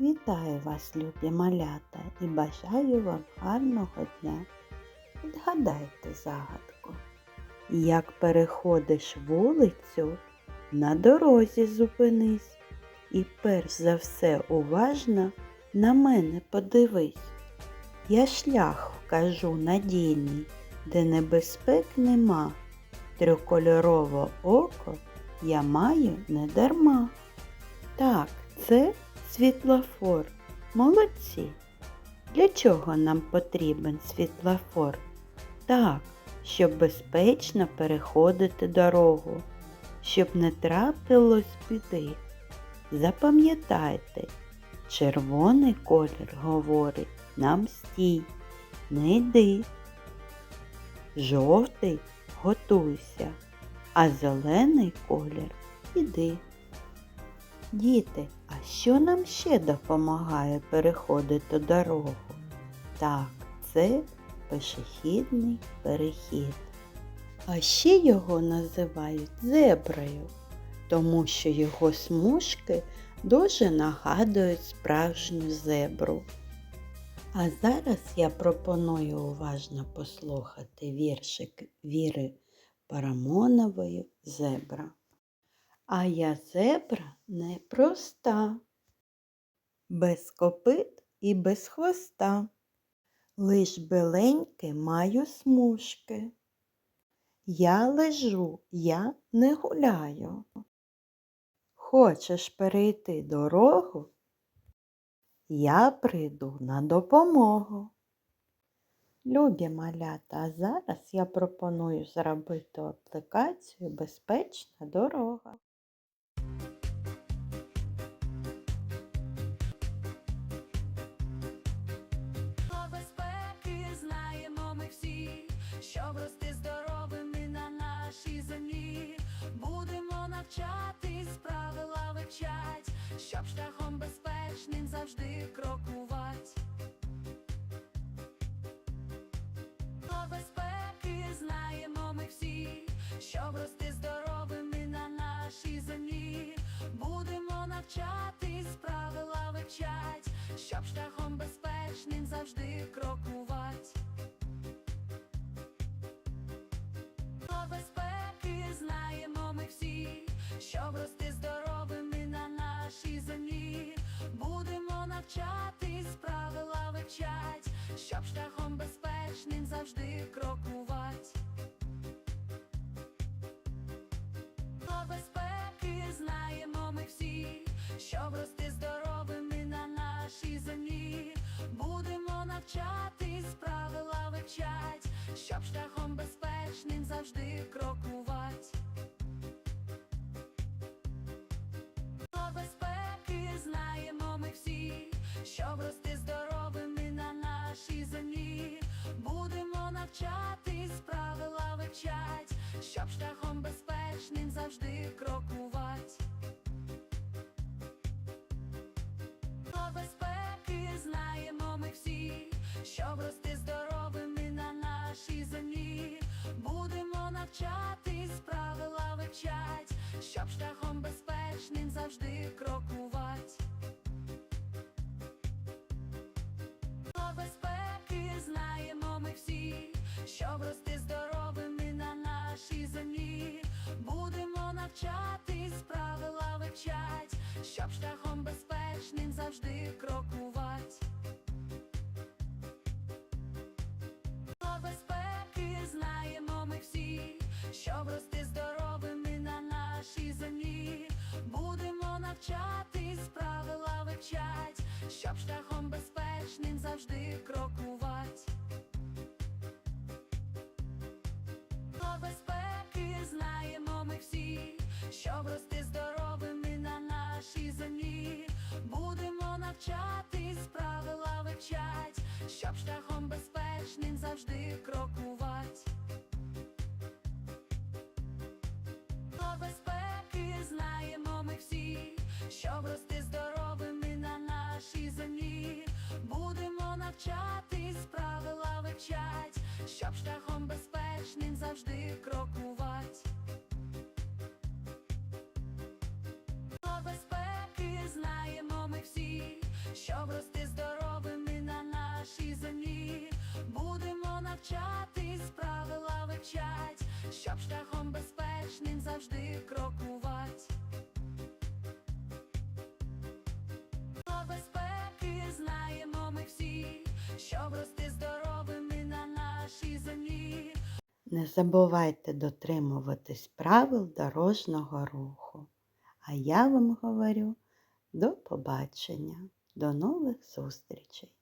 Вітаю вас, любі малята, і бажаю вам гарного дня. Відгадайте загадку. Як переходиш вулицю, на дорозі зупинись і перш за все уважно на мене подивись. Я шлях вкажу надійний, де небезпек нема. Трикольорове око я маю не дарма. Так, це світлофор. Молодці. Для чого нам потрібен світлофор? Так, щоб безпечно переходити дорогу, щоб не трапилось біди. Запам'ятайте, червоний колір говорить нам стій, не йди. Жовтий готуйся, а зелений колір іди. Діти, а що нам ще допомагає переходити дорогу? Так, це пішохідний перехід. А ще його називають зеброю, тому що його смужки дуже нагадують справжню зебру. А зараз я пропоную уважно послухати віршик Віри Парамонової Зебра. А я зебра непроста, без копит і без хвоста, лиш беленьки маю смужки. Я лежу, я не гуляю. Хочеш перейти дорогу? Я прийду на допомогу. Любі малята, а зараз я пропоную зробити аплікацію Безпечна дорога. Щоб рости здоровими на нашій землі. Будемо навчатись, правила вивчать, щоб шляхом безпечним завжди крокувать. Про безпеки знаємо ми всі, щоб рости здоровими на нашій землі. Будемо навчатись, правила вивчать, щоб шляхом безпечним завжди крокувать. Щоб рости здоровими на нашій землі. Будемо навчатись, правила вивчать, щоб шляхом безпечним завжди крокувать. Про безпеки знаємо ми всі, щоб рости здоровими на нашій землі. Будемо навчатись, правила вивчать, щоб шляхом безпечним завжди крокувать. Щоб рости здоровими на нашій землі. Будемо навчатись, правила вивчать, щоб шляхом безпечним завжди крокувать. Про безпеки знаємо ми всі, щоб здоровими на нашій землі. Будемо навчатись, правила вивчать, щоб шляхом безпечним завжди крокувать. Щоб рости здоровими на нашій землі. Будемо навчатись, правила вивчать, щоб шляхом безпечним завжди крокувать. Безпеки знаємо ми всі, щоб рости здоровими на нашій землі. Будемо навчатись, правила вивчать, щоб шляхом безпечним завжди крокувать. Щоб шляхом безпечним завжди крокувать. Про безпеки знаємо ми всі, щоб рости здоровими на нашій землі. Будемо навчатись, правила вивчать, щоб шляхом безпечним завжди крокувать. Про безпеки знаємо ми всі, щоб рости Навчатись, правила вивчать, щоб шляхом безпечним завжди крокувати. Правила безпеки знаємо ми всі, щоб рости здоровими на нашій землі. Не забувайте дотримуватись правил дорожнього руху. А я вам говорю до побачення, до нових зустрічей!